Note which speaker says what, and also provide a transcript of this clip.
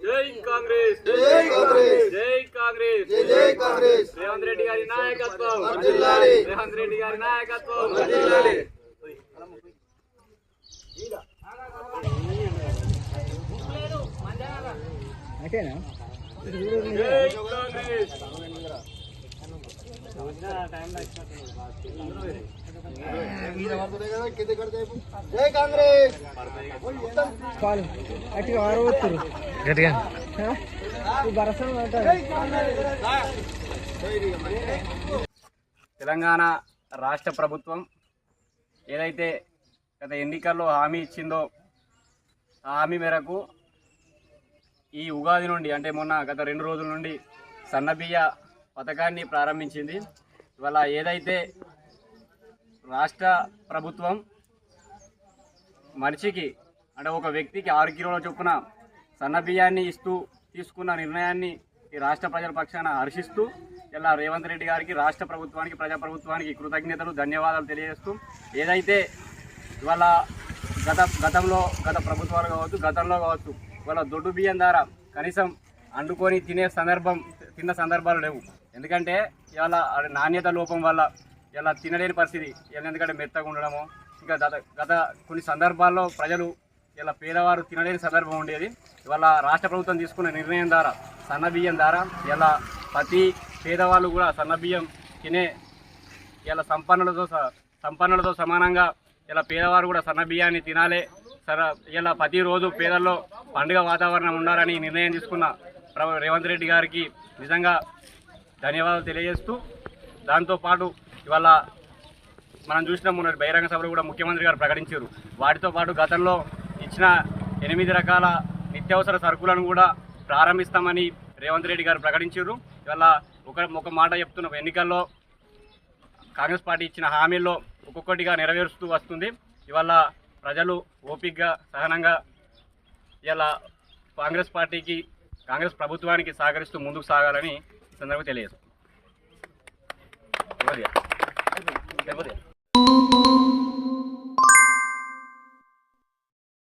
Speaker 1: జై కాంగ్రెస్
Speaker 2: జై కాంగ్రెస్
Speaker 1: జై కాంగ్రెస్
Speaker 2: జై జై కాంగ్రెస్
Speaker 1: రేవంత్ రెడ్డి గారి నాయకత్వం
Speaker 2: వర్ధిల్లాలి.
Speaker 1: రేవంత్ రెడ్డి గారి నాయకత్వం
Speaker 2: వర్ధిల్లాలి.
Speaker 1: జై కాంగ్రెస్ తెలంగాణ రాష్ట్ర ప్రభుత్వం ఏదైతే గత ఎన్నికల్లో హామీ ఇచ్చిందో ఆ హామీ మేరకు ఈ ఉగాది నుండి అంటే మొన్న గత రెండు రోజుల నుండి సన్నబియ్య పథకాన్ని ప్రారంభించింది. ఇవాళ ఏదైతే రాష్ట్ర ప్రభుత్వం మనిషికి అంటే ఒక వ్యక్తికి ఆరు కిలోల చొప్పున సన్నబియ్యాన్ని ఇస్తూ తీసుకున్న నిర్ణయాన్ని ఈ రాష్ట్ర ప్రజల పక్షాన హర్షిస్తూ ఇలా రేవంత్ రెడ్డి గారికి రాష్ట్ర ప్రభుత్వానికి ప్రజా ప్రభుత్వానికి కృతజ్ఞతలు ధన్యవాదాలు తెలియజేస్తూ ఏదైతే ఇవాళ గత గతంలో గత ప్రభుత్వాలు కావచ్చు గతంలో కావచ్చు ఇవాళ దొడ్డు బియ్యం ద్వారా కనీసం అండుకొని తినే సందర్భం తిన్న సందర్భాలు లేవు. ఎందుకంటే ఇవాళ నాణ్యత లోపం వల్ల ఇలా తినలేని పరిస్థితి. ఇలా ఎందుకంటే మెత్తగా ఉండడము ఇంకా గత గత కొన్ని సందర్భాల్లో ప్రజలు ఇలా పేదవారు తినలేని సందర్భం ఉండేది. ఇవాళ రాష్ట్ర ప్రభుత్వం తీసుకున్న నిర్ణయం ద్వారా సన్నబియ్యం ద్వారా ఇలా ప్రతి పేదవాళ్ళు కూడా సన్న బియ్యం తినే ఇలా సంపన్నులతో స- సంపన్నులతో సమానంగా ఇలా పేదవారు కూడా సన్న బియ్యాన్ని తినాలి. సర ఇలా ప్రతిరోజు పేదల్లో పండుగ వాతావరణం ఉండాలని నిర్ణయం తీసుకున్న రేవంత్ రెడ్డి గారికి నిజంగా ధన్యవాదాలు తెలియజేస్తూ దాంతోపాటు ఇవాళ మనం చూసిన మొన్న బహిరంగ సభలో కూడా ముఖ్యమంత్రి గారు ప్రకటించారు. వాటితో పాటు గతంలో ఇచ్చిన ఎనిమిది రకాల నిత్యావసర సరుకులను కూడా ప్రారంభిస్తామని రేవంత్ రెడ్డి గారు ప్రకటించారు. ఇవాళ ఒక ఒక మాట చెప్తున్న ఎన్నికల్లో కాంగ్రెస్ పార్టీ ఇచ్చిన హామీల్లో ఒక్కొక్కటిగా నెరవేరుస్తూ వస్తుంది. ఇవాళ ప్రజలు ఓపిక్గా సహనంగా ఇలా కాంగ్రెస్ పార్టీకి కాంగ్రెస్ ప్రభుత్వానికి సహకరిస్తూ ముందుకు సాగాలని ఈ సందర్భంగా తెలియజేస్తాం.